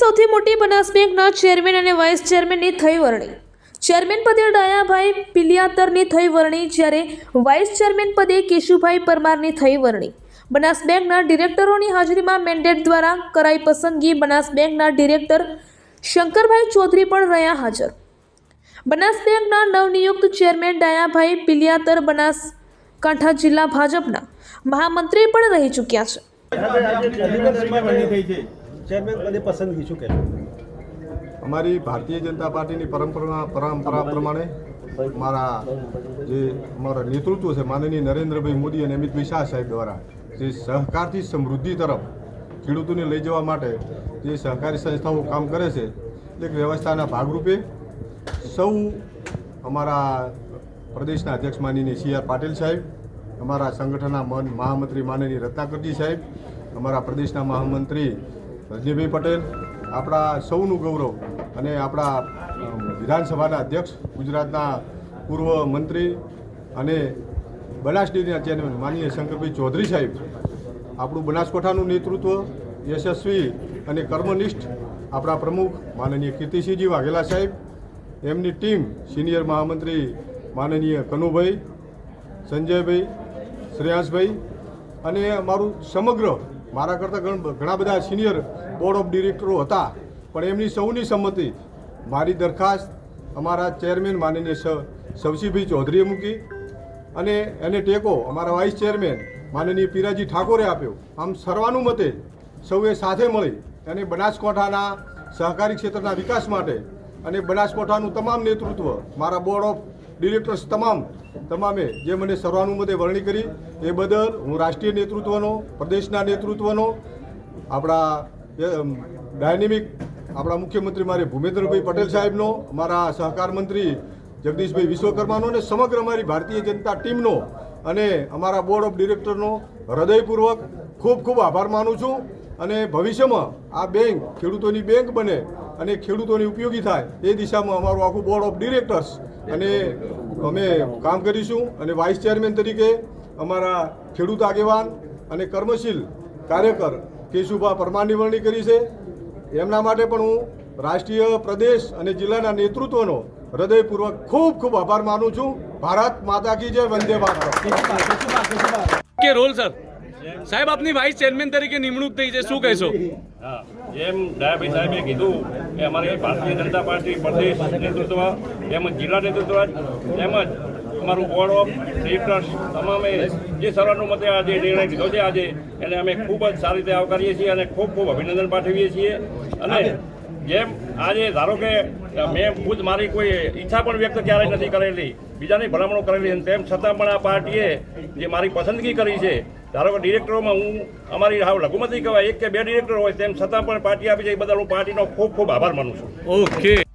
સૌથી મોટી બનાસ બેંકના ચેરમેન અને વાઇસ ચેરમેનની થઈ વરણી. ચેરમેન પદે ડાયાભાઈ પિલિયાતરની થઈ વરણી, જ્યારે વાઇસ ચેરમેન પદે કેશુભાઈ પરમારની થઈ વરણી. બનાસ બેંકના ડિરેક્ટરોની હાજરીમાં મેન્ડેટ દ્વારા કરાઈ પસંદગી બનાસ બેંકના ડિરેક્ટર શંકરભાઈ ચૌધરી પણ રહ્યા હાજર. બનાસ બેંકના નવનિયુક્ત ચેરમેન ડાયાભાઈ પિલિયાતર બનાસકાંઠા જિલ્લા ભાજપના મહામંત્રી પણ રહી ચૂક્યા છે. ચેરમેન પદે પસંદગી શું કહેશો? અમારી ભારતીય જનતા પાર્ટીની પરંપરા પરંપરા પ્રમાણે મારા જે અમારા નેતૃત્વ છે, માનનીય નરેન્દ્રભાઈ મોદી અને અમિતભાઈ શાહ સાહેબ દ્વારા જે સહકારથી સમૃદ્ધિ તરફ ખેડૂતોને લઈ જવા માટે જે સહકારી સંસ્થાઓ કામ કરે છે, એક વ્યવસ્થાના ભાગરૂપે સૌ અમારા પ્રદેશના અધ્યક્ષ માનીની સી આર પાટીલ સાહેબ, અમારા સંગઠનના મન મહામંત્રી માનની રત્નાકરજી સાહેબ, અમારા પ્રદેશના મહામંત્રી રજનીભાઈ પટેલ, આપણા સૌનું ગૌરવ અને આપણા વિધાનસભાના અધ્યક્ષ, ગુજરાતના પૂર્વ મંત્રી અને બનાસ ડેરીના ચેરમેન માનનીય શંકરભાઈ ચૌધરી સાહેબ, આપણું બનાસકાંઠાનું નેતૃત્વ યશસ્વી અને કર્મનિષ્ઠ આપણા પ્રમુખ માનનીય કીર્તિસિંહજી વાઘેલા સાહેબ, એમની ટીમ સિનિયર મહામંત્રી માનનીય કનુભાઈ, સંજયભાઈ, શ્રેયાંશભાઈ અને અમારું સમગ્ર મારા કરતાં ઘણ- બધા સિનિયર બોર્ડ ઓફ ડિરેક્ટરો હતા. પણ એમની સૌની સંમતિ મારી દરખાસ્ત અમારા ચેરમેન માનનીય સવસીભાઈ ચૌધરીએ મૂકી અને એને ટેકો અમારા વાઇસ ચેરમેન માનનીય પીરાજી ઠાકોરે આપ્યો. આમ સર્વાનુમતે સૌએ સાથે મળી અને બનાસકાંઠાના સહકારી ક્ષેત્રના વિકાસ માટે અને બનાસકાંઠાનું તમામ નેતૃત્વ મારા બોર્ડ ઓફ ડિરેક્ટર્સ તમામ, તમામે જે મને સર્વાનુમતે વરણી કરી, એ બદલ હું રાષ્ટ્રીય નેતૃત્વનો, પ્રદેશના નેતૃત્વનો, આપણા ડાયનેમિક, આપણા મુખ્યમંત્રી મારે ભૂપેન્દ્રભાઈ પટેલ સાહેબનો, અમારા સહકાર મંત્રી જગદીશભાઈ વિશ્વકર્માનો અને સમગ્ર અમારી ભારતીય જનતા ટીમનો અને અમારા બોર્ડ ઓફ ડિરેક્ટરનો હૃદયપૂર્વક ખૂબ ખૂબ આભાર માનું છું. અને ભવિષ્યમાં આ બેંક ખેડૂતોની બેંક બને અને ખેડૂતોને ઉપયોગી થાય, એ દિશામાં અમારું આખું બોર્ડ ઓફ ડિરેક્ટર્સ અને અમે કામ કરીશું. અને વાઇસ ચેરમેન તરીકે અમારા ખેડૂત આગેવાન અને કર્મશીલ કાર્યકર કેશુભા પરમારની વરણી કરી છે. એમના માટે પણ હું રાષ્ટ્રીય પ્રદેશ અને જિલ્લાના નેતૃત્વનો હૃદયપૂર્વક ખૂબ ખૂબ આભાર માનું છું. ભારત માતા કી જય, વંદે ભારત. કે રોલ સર? સાહેબ, આપની વાઇસ ચેરમેન તરીકે નિમણૂક થઈ છે. શું કહેશો? જેમ ડાયાભાઈ સાહેબે કીધું કે અમારી ભારતીય જનતા પાર્ટી પ્રદેશ નેતૃત્વ તેમજ જિલ્લા નેતૃત્વ તેમજ અમારું બોર્ડ ઓફ ડિરેક્ટર્સ તમામે જે સર્વાનુમતે આજે નિર્ણય લીધો છે, આજે એને અમે ખૂબ જ સારી રીતે આવકારીએ છીએ અને ખૂબ ખૂબ અભિનંદન પાઠવીએ છીએ. અને જેમ આજે ધારો કે મેં ખુદ મારી કોઈ ઈચ્છા પણ વ્યક્ત ક્યારેય નથી કરેલી, બીજાની ભલામણો કરેલી તેમ છતાં પણ આ પાર્ટીએ જે મારી પસંદગી કરી છે ધારો કે ડિરેક્ટરોમાં હું અમારી હાવ લઘુમતી કહેવાય, એક કે બે ડિરેક્ટર હોય તેમ છતાં પણ પાર્ટી આપી છે એ બદલ હું પાર્ટીનો ખૂબ ખૂબ આભાર માનું છું. ઓકે